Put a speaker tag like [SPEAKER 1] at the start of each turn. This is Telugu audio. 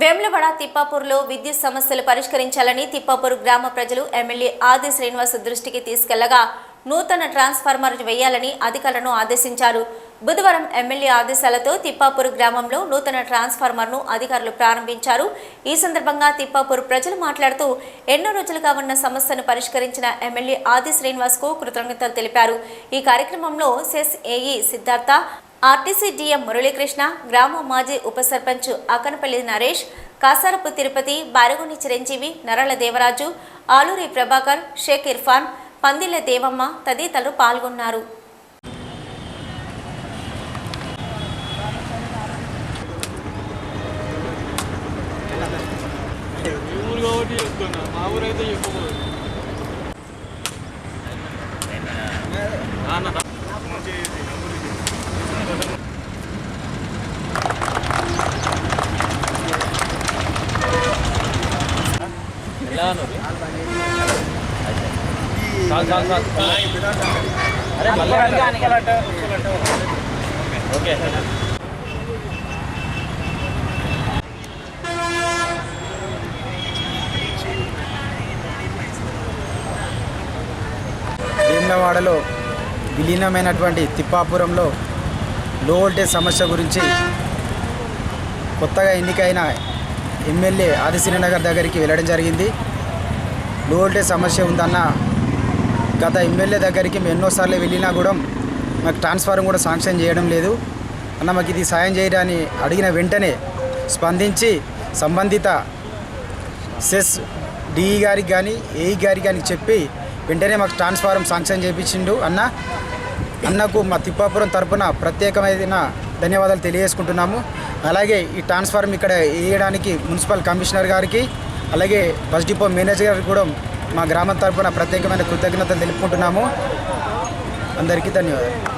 [SPEAKER 1] వేములవాడ తిప్పాపూర్లో విద్యుత్ సమస్యలు పరిష్కరించాలని తిప్పాపూర్ గ్రామ ప్రజలు ఎమ్మెల్యే ఆది శ్రీనివాస్ దృష్టికి తీసుకెళ్ళగా నూతన ట్రాన్స్ఫార్మర్ వేయాలని అధికారులను ఆదేశించారు. బుధవారం ఎమ్మెల్యే ఆదేశాలతో తిప్పాపూర్ గ్రామంలో నూతన ట్రాన్స్ఫార్మర్ను అధికారులు ప్రారంభించారు. ఈ సందర్భంగా తిప్పాపూర్ ప్రజలు మాట్లాడుతూ ఎన్నో రోజులుగా ఉన్న సమస్యను పరిష్కరించిన ఎమ్మెల్యే ఆది శ్రీనివాస్కు కృతజ్ఞతలు తెలిపారు. ఈ కార్యక్రమంలో cess AE Siddhartha RTC DM Muralikrishna గ్రామ మాజీ ఉప సర్పంచ్ అకనపల్లి నరేష్ కాసారపు తిరుపతి బారగుని చిరంజీవి నరళ దేవరాజు ఆలూరి ప్రభాకర్ షేక్ ఇర్ఫాన్ పందిళ్ళ దేవమ్మ తదితరులు పాల్గొన్నారు.
[SPEAKER 2] ఊరు కాబట్టి చెప్తున్నా. మా ఊరైతే చెప్పకూడదు. చాలు చాలు చాలు అరే మళ్ళీ ఓకే.
[SPEAKER 3] వేములవాడలో విలీనమైనటువంటి తిప్పాపురంలో లో వోల్టేజ్ సమస్య గురించి కొత్తగా ఎన్నికైన ఎమ్మెల్యే ఆదిశ్రీనగర్ దగ్గరికి వెళ్ళడం జరిగింది. లో వోల్టేజ్ సమస్య ఉందన్న గత ఎమ్మెల్యే దగ్గరికి మేము ఎన్నోసార్లు వెళ్ళినా కూడా మాకు ట్రాన్స్ఫారం కూడా శాంక్షన్ చేయడం లేదు. అన్న మాకు ఇది సాయం చేయడాన్ని అడిగిన వెంటనే స్పందించి సంబంధిత సెస్ డిఈ గారికి కానీ ఏఈ గారికి కానీ చెప్పి వెంటనే మాకు ట్రాన్స్ఫారం శాంక్షన్ చేయించిండు అన్న అన్నకు మా తిప్పాపురం తరపున ప్రత్యేకమైన ధన్యవాదాలు తెలియజేసుకుంటున్నాము. అలాగే ఈ ట్రాన్స్ఫారం ఇక్కడ వేయడానికి మున్సిపల్ కమిషనర్ గారికి అలాగే బస్ డిపో మేనేజర్ గారికి కూడా మా గ్రామం తరఫున ప్రత్యేకమైన కృతజ్ఞతలు తెలుపుకుంటున్నాము. అందరికీ ధన్యవాదాలు.